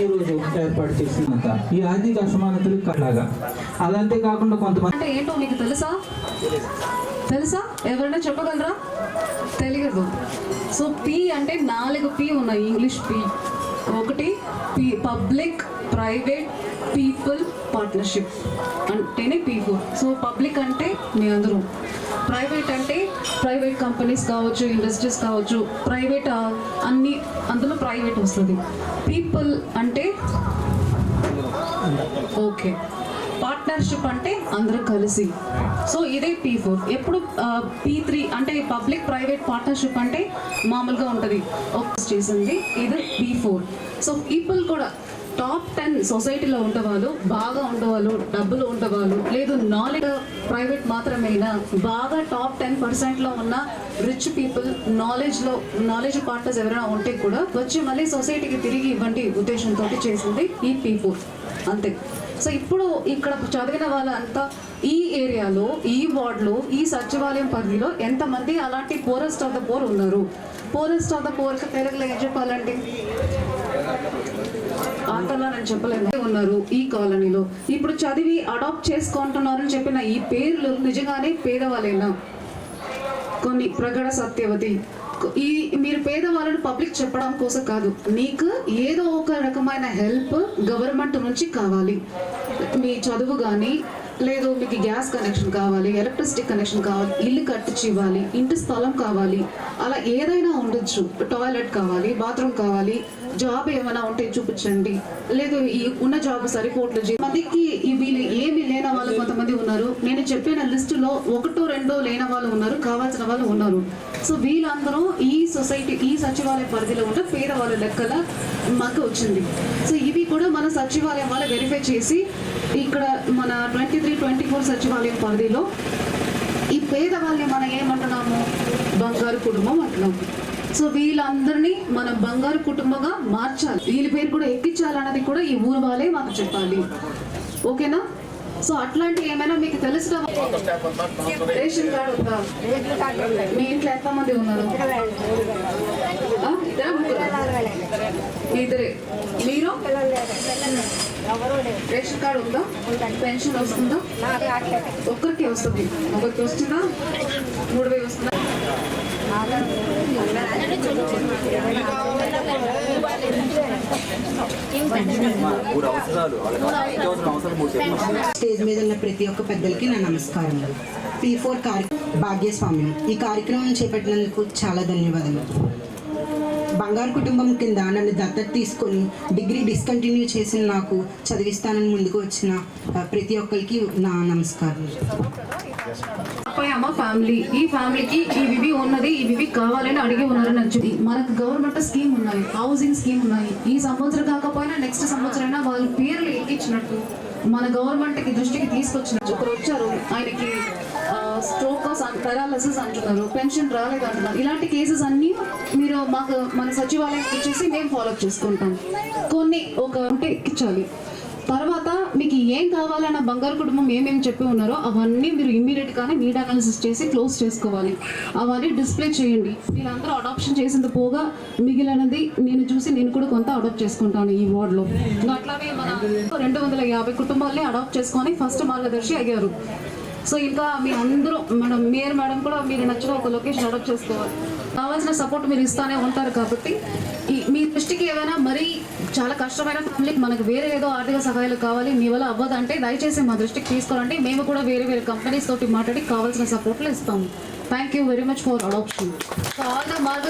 ఏర్పాటు చేసినంత ఈ ఆర్థిక అసమానతలు లాగా అదంతే కాకుండా కొంతమంది అంటే ఏంటో మీకు తెలుసా? తెలుసా? ఎవరైనా చెప్పగలరా? తెలియదు. సో పి అంటే నాలుగు పి ఉన్నాయి. ఇంగ్లీష్ పి ఒకటి P public private people partnership అంటేనే పీ ఫోర్ సో పబ్లిక్ అంటే మీ అందరూ. ప్రైవేట్ అంటే ప్రైవేట్ కంపెనీస్ కావచ్చు ఇండస్ట్రీస్ కావచ్చు ప్రైవేట్ అన్ని అందులో ప్రైవేట్ వస్తుంది. పీపుల్ అంటే ఓకే. పార్ట్నర్షిప్ అంటే అందరూ కలిసి. సో ఇదే పీ ఫోర్. ఎప్పుడు పీ త్రీ అంటే పబ్లిక్ ప్రైవేట్ పార్ట్నర్షిప్ అంటే మామూలుగా ఉంటుంది. చేసింది ఇది పీ ఫోర్. సో పీపుల్ కూడా టాప్ టెన్ సొసైటీలో ఉండేవాళ్ళు బాగా ఉండేవాళ్ళు డబ్బులు ఉండేవాళ్ళు లేదు నాలెడ్జ్ ప్రైవేట్ మాత్రమేనా? బాగా టాప్ టెన్ పర్సెంట్లో ఉన్న రిచ్ పీపుల్ నాలెడ్జ్లో నాలెడ్జ్ పార్ట్నర్స్ ఎవరైనా ఉంటే కూడా వచ్చి మళ్ళీ సొసైటీకి తిరిగి ఇవ్వండి ఉద్దేశంతో చేసింది ఈ పీ ఫోర్ అంతే. సో ఇప్పుడు ఇక్కడ చదివిన వాళ్ళంతా ఈ ఏరియాలో ఈ వార్డులో ఈ సచివాలయం పరిధిలో ఎంతమంది అలాంటి పోరెస్ట్ ఆఫ్ ద పోర్ ఉన్నారు? పోరెస్ట్ ఆఫ్ ద పోర్కి తెలుగులో ఏం చెప్పాలండి? ఆంతలా నేను చెప్పలేను ఉన్నారు ఈ కాలనీలో. ఇప్పుడు చదివి అడాప్ట్ చేసుకుంటున్నారని చెప్పిన ఈ పేర్లు నిజంగానే పేదవాళ్ళేనా? కొన్ని ప్రగడ సత్యవతి. ఈ మీరు పేదవాళ్ళని పబ్లిక్ చెప్పడం కోసం కాదు నీకు ఏదో ఒక రకమైన హెల్ప్ గవర్నమెంట్ నుంచి కావాలి. మీ చదువు కానీ లేదు మీకు గ్యాస్ కనెక్షన్ కావాలి ఎలక్ట్రిసిటీ కనెక్షన్ కావాలి ఇల్లు కట్టించి ఇవ్వాలి ఇంటి స్థలం కావాలి అలా ఏదైనా ఉండొచ్చు. టాయిలెట్ కావాలి బాత్రూమ్ కావాలి జాబ్ ఏమైనా ఉంటే చూపించండి. లేదు ఈ ఉన్న జాబ్ సరిపోవట్లేదు. మందికి వీళ్ళు ఏమి లేని వాళ్ళు కొంతమంది ఉన్నారు. నేను చెప్పిన లిస్టులో ఒకటో రెండో లేని వాళ్ళు ఉన్నారు కావాల్సిన వాళ్ళు ఉన్నారు. సో వీళ్ళందరూ ఈ సొసైటీ ఈ సచివాలయ పరిధిలో ఉన్న పేదవాళ్ళ లెక్కల మాకు వచ్చింది. సో ఇవి కూడా మన సచివాలయం వాళ్ళు వెరిఫై చేసి ఇక్కడ మన ట్వంటీ త్రీ ట్వంటీ ఫోర్ సచివాలయం పరిధిలో ఈ పేదవాళ్ళని మనం ఏమంటున్నాము? బంగారు కుటుంబం అంటున్నాము సో వీళ్ళందరినీ మనం బంగారు కుటుంబంగా మార్చాలి. వీళ్ళ పేరు కూడా ఎక్కించాలన్నది కూడా ఈ ఊరు వాళ్ళే మాకు చెప్పాలి. ఓకేనా? సో అట్లాంటి ఏమైనా మీకు తెలుసు రేషన్ కార్డు ఉందా? మీ ఇంట్లో ఎంతమంది ఉన్నారు? ఇద్దరే. మీరు? రేషన్ కార్డు ఉందా? పెన్షన్ వస్తుందా? ఒక్కరికి వస్తుంది. ఒకరికి వస్తుందా? మూడు వేలు వస్తుందా? స్టేజ్ మీద ఉన్న ప్రతి ఒక్క పెద్దలకి నా నమస్కారం. పీ ఫోర్ కార్య భాగ్యస్వామ్యం ఈ కార్యక్రమం చేపట్టినందుకు చాలా ధన్యవాదాలు బంగారు కుటుంబం కింద నన్ను దత్తత తీసుకొని డిగ్రీ డిస్కంటిన్యూ చేసిన నాకు చదివిస్తానని ముందుకు వచ్చిన ప్రతి ఒక్కరికి నా నమస్కారం. అమ్మ ఫ్యామిలీ. ఈ ఫ్యామిలీకి ఈ వివి ఉన్నది ఈ వివి కావాలని అడిగి ఉన్నారని వచ్చింది మనకు గవర్నమెంట్ స్కీమ్ ఉన్నాయి హౌసింగ్ స్కీమ్ ఉన్నాయి. ఈ సంవత్సరం కాకపోయినా నెక్స్ట్ సంవత్సరం వాళ్ళ పేర్లు ఎక్కించినట్టు మన గవర్నమెంట్కి దృష్టికి తీసుకొచ్చినట్టు. ఒకరు వచ్చారు ఆయనకి పెరాలసిస్ అంటున్నారు పెన్షన్ రాలేదు అంటున్నారు. ఇలాంటి కేసెస్ అన్ని మీరు మాకు మన సచివాలయం ఇచ్చేసి మేము ఫాలో చేసుకుంటాం. కొన్ని ఒక ఉంటే ఇచ్చాలి. తర్వాత మీకు ఏం కావాలన్న బంగారు కుటుంబం ఏమేమి చెప్పి ఉన్నారో అవన్నీ మీరు ఇమ్మీడియట్ గానే నీడ్ అనాలిసిస్ చేసి క్లోజ్ చేసుకోవాలి. అవన్నీ డిస్ప్లే చేయండి. వీళ్ళందరూ అడాప్షన్ చేసింది పోగా మిగిలినది నేను చూసి నేను కూడా కొంత అడాప్ట్ చేసుకుంటాను ఈ వార్డ్లో ఇంకా అట్లాగే మన రెండు వందల యాభై కుటుంబాలని అడాప్ట్ చేసుకొని ఫస్ట్ మార్గదర్శి అయ్యారు. సో ఇంకా మీ అందరూ మేడం మేయర్ మేడం కూడా మీరు నచ్చిన ఒక లొకేషన్ అడాప్ట్ చేసుకోవాలి. కావాల్సిన సపోర్ట్ మీరు ఇస్తానే ఉంటారు కాబట్టి ఈ మీ దృష్టికి ఏమైనా మరీ చాలా కష్టమైన ఫ్యామిలీకి మనకు వేరే ఏదో ఆర్థిక సహాయాలు కావాలి మీ వల్ల అవ్వదంటే దయచేసి మా దృష్టికి తీసుకోవాలంటే మేము కూడా వేరే వేరే కంపెనీస్ తోటి మాట్లాడి కావాల్సిన సపోర్ట్లు ఇస్తాము. Thank you very much for adoption all the మార్గ